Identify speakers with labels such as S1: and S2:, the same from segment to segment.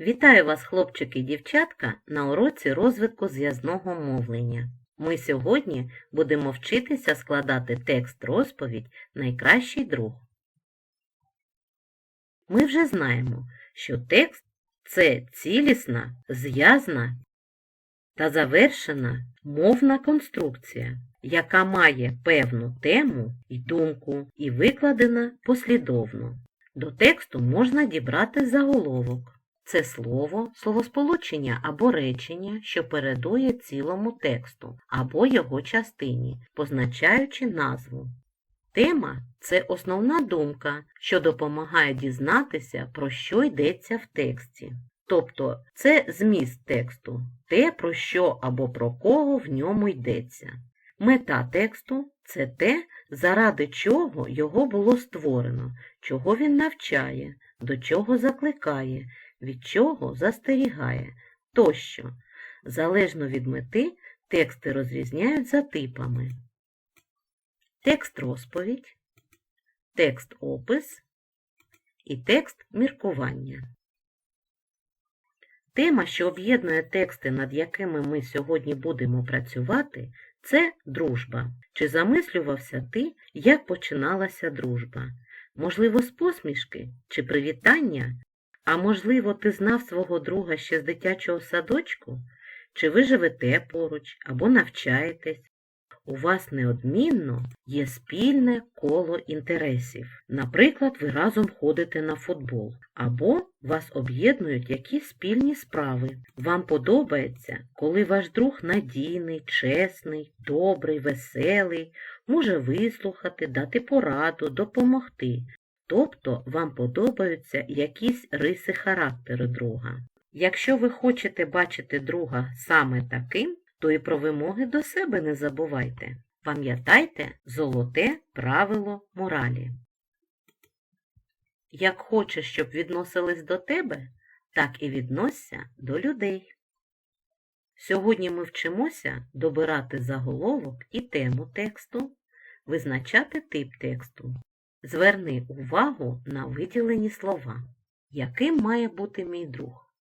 S1: Вітаю вас, хлопчики і дівчатка, на уроці розвитку зв'язного мовлення. Ми сьогодні будемо вчитися складати текст розповідь Найкращий друг. Ми вже знаємо, що текст це цілісна, зв'язна та завершена мовна конструкція, яка має певну тему і думку і викладена послідовно. До тексту можна дібрати заголовок. Це слово, словосполучення або речення, що передує цілому тексту або його частині, позначаючи назву. Тема це основна думка, що допомагає дізнатися, про що йдеться в тексті. Тобто це зміст тексту, те, про що або про кого в ньому йдеться. Мета тексту це те, заради чого його було створено, чого він навчає, до чого закликає, від чого застерігає тощо. Залежно від мети, тексти розрізняють за типами. Текст розповідь, текст опис і текст міркування. Тема, що об'єднує тексти, над якими ми сьогодні будемо працювати, це дружба. Чи замислювався ти, як починалася дружба? Можливо, з посмішки чи привітання? А можливо, ти знав свого друга ще з дитячого садочку? Чи ви живете поруч або навчаєтесь? У вас неодмінно є спільне коло інтересів. Наприклад, ви разом ходите на футбол, або вас об'єднують якісь спільні справи. Вам подобається, коли ваш друг надійний, чесний, добрий, веселий, може вислухати, дати пораду, допомогти. Тобто вам подобаються якісь риси характеру друга. Якщо ви хочете бачити друга саме таким, то і про вимоги до себе не забувайте. Пам'ятайте золоте правило моралі. Як хочеш, щоб відносились до тебе, так і відносься до людей. Сьогодні ми вчимося добирати заголовок і тему тексту, визначати тип тексту. Зверни увагу на виділені слова. Яким має бути мій друг?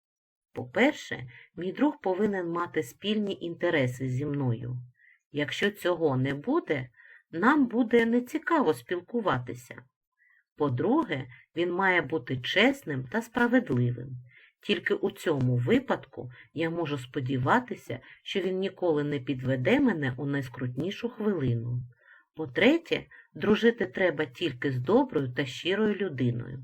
S1: По-перше, мій друг повинен мати спільні інтереси зі мною. Якщо цього не буде, нам буде нецікаво спілкуватися. По-друге, він має бути чесним та справедливим. Тільки у цьому випадку я можу сподіватися, що він ніколи не підведе мене у найскрутнішу хвилину. По-третє, дружити треба тільки з доброю та щирою людиною.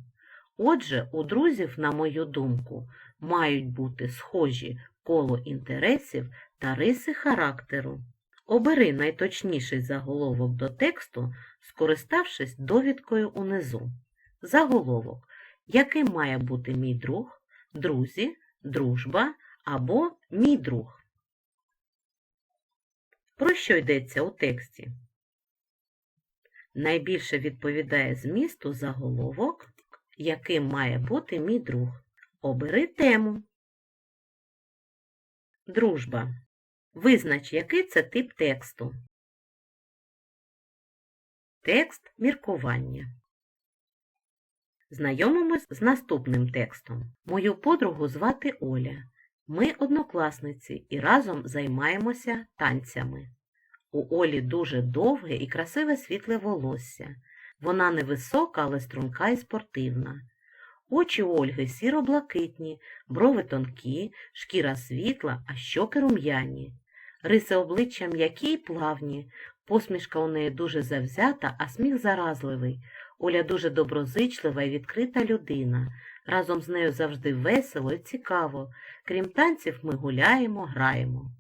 S1: Отже, у друзів, на мою думку, мають бути схожі коло інтересів та риси характеру. Обери найточніший заголовок до тексту, скориставшись довідкою унизу. Заголовок, яким має бути мій друг, друзі, дружба або мій друг. Про що йдеться у тексті? Найбільше відповідає змісту заголовок, яким має бути мій друг. Обери тему. Дружба. Визнач, який це тип тексту. Текст міркування. Знайомимось з наступним текстом. Мою подругу звати Оля. Ми однокласниці і разом займаємося танцями. У Олі дуже довге і красиве світле волосся. Вона невисока, але струнка і спортивна. Очі Ольги сіро-блакитні, брови тонкі, шкіра світла, а щоки рум'яні. Риси обличчя м'які й плавні, посмішка у неї дуже завзята, а сміх заразливий. Оля дуже доброзичлива і відкрита людина. Разом з нею завжди весело і цікаво. Крім танців, ми гуляємо, граємо.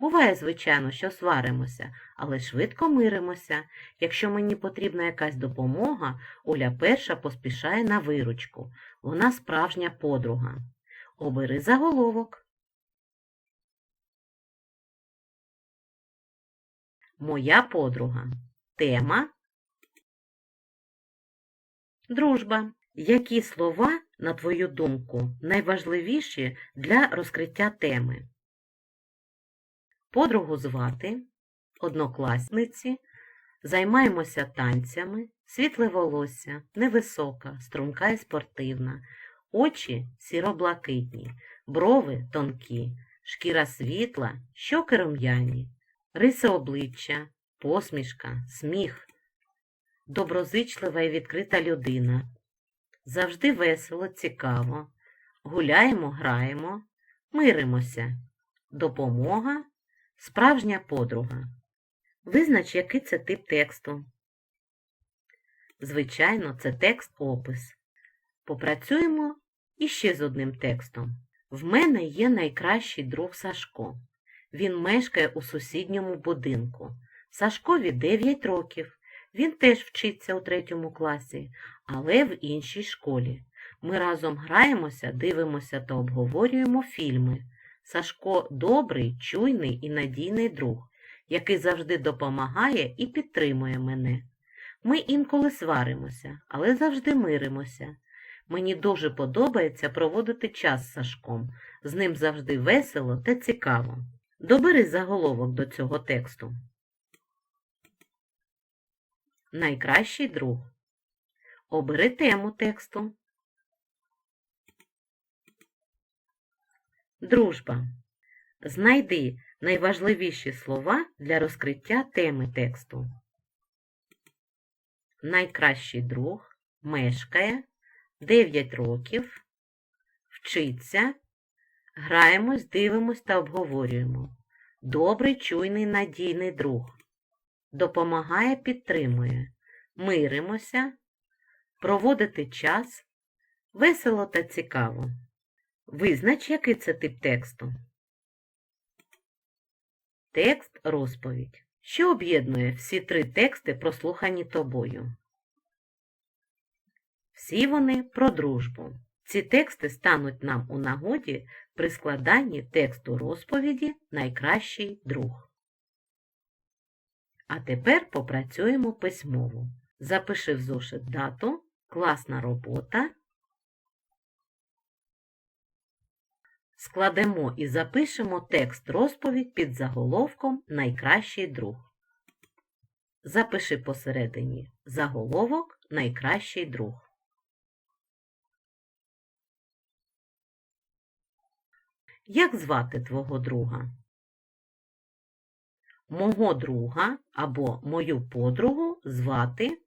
S1: Буває, звичайно, що сваримося, але швидко миримося. Якщо мені потрібна якась допомога, Оля перша поспішає на виручку. Вона справжня подруга. Обери заголовок. Моя подруга. Тема. Дружба. Які слова, на твою думку, найважливіші для розкриття теми? Подругу звати, однокласниці, займаємося танцями, світле волосся, невисока, струнка і спортивна. очі сіроблакитні, брови тонкі, шкіра світла, щоки рум'яні, риси обличчя, посмішка, сміх, доброзичлива і відкрита людина. Завжди весело, цікаво. Гуляємо, граємо, миримося. Допомога, справжня подруга. Визнач, який це тип тексту. Звичайно, це текст-опис. Попрацюємо іще з одним текстом. В мене є найкращий друг Сашко. Він мешкає у сусідньому будинку. Сашкові 9 років. Він теж вчиться у третьому класі, але в іншій школі. Ми разом граємося, дивимося та обговорюємо фільми. Сашко добрий, чуйний і надійний друг, який завжди допомагає і підтримує мене. Ми інколи сваримося, але завжди миримося. Мені дуже подобається проводити час з Сашком. З ним завжди весело та цікаво. Добери заголовок до цього тексту. Найкращий друг. Обери тему тексту. Дружба. Знайди найважливіші слова для розкриття теми тексту. Найкращий друг мешкає 9 років, вчиться, граємось, дивимось та обговорюємо. Добрий, чуйний, надійний друг. Допомагає, підтримує. Миримося, проводити час, весело та цікаво. Визнач, який це тип тексту. Текст розповідь. Що об'єднує всі три тексти, прослухані тобою? Всі вони про дружбу. Ці тексти стануть нам у нагоді при складанні тексту розповіді Найкращий друг. А тепер попрацюємо письмово. Запиши в зошит дату, класна робота. Складемо і запишемо текст розповідь під заголовком Найкращий друг. Запиши посередині заголовок Найкращий друг. Як звати твого друга? Мого друга або мою подругу звати.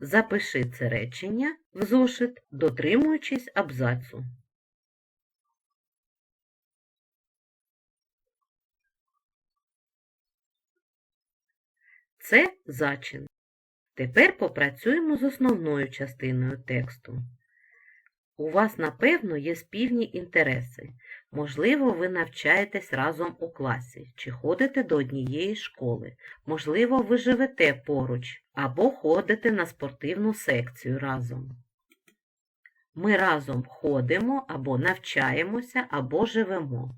S1: Запиши це речення в зошит, дотримуючись абзацу. Це зачин. Тепер попрацюємо з основною частиною тексту. У вас, напевно, є спільні інтереси. Можливо, ви навчаєтесь разом у класі чи ходите до однієї школи. Можливо, ви живете поруч або ходите на спортивну секцію разом. Ми разом ходимо або навчаємося, або живемо.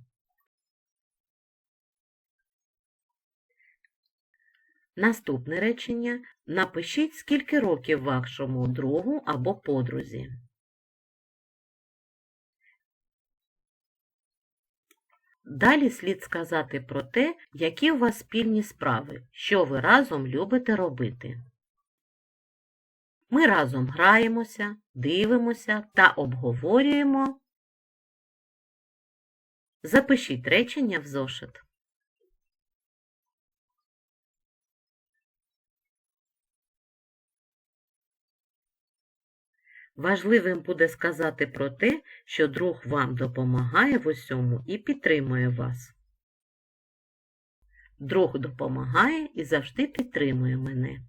S1: Наступне речення напишіть, скільки років вашому другу або подрузі. Далі слід сказати про те, які у вас спільні справи, що ви разом любите робити. Ми разом граємося, дивимося та обговорюємо. Запишіть речення в зошит. Важливим буде сказати про те, що друг вам допомагає в усьому і підтримує вас. Друг допомагає і завжди підтримує мене.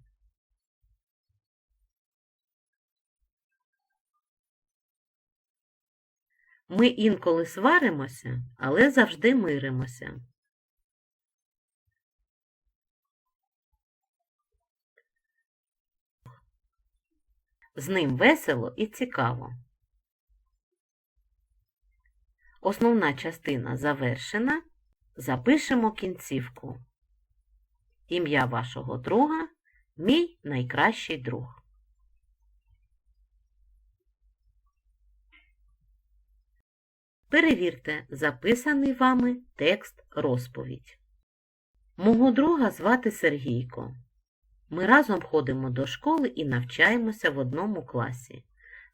S1: Ми інколи сваримося, але завжди миримося. З ним весело і цікаво. Основна частина завершена. Запишемо кінцівку. Ім'я вашого друга мій найкращий друг. Перевірте записаний вами текст розповідь. Мого друга звати Сергійко. Ми разом ходимо до школи і навчаємося в одному класі.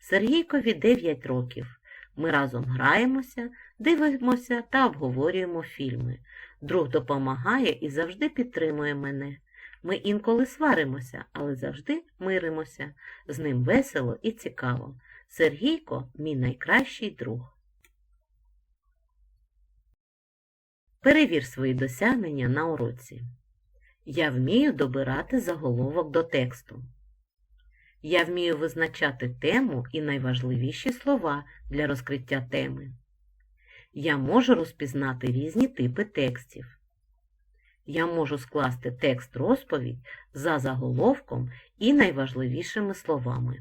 S1: Сергійкові 9 років. Ми разом граємося, дивимося та обговорюємо фільми. Друг допомагає і завжди підтримує мене. Ми інколи сваримося, але завжди миримося. З ним весело і цікаво. Сергійко мій найкращий друг. Перевір свої досягнення на уроці. Я вмію добирати заголовок до тексту. Я вмію визначати тему і найважливіші слова для розкриття теми. Я можу розпізнати різні типи текстів. Я можу скласти текст розповідь за заголовком і найважливішими словами.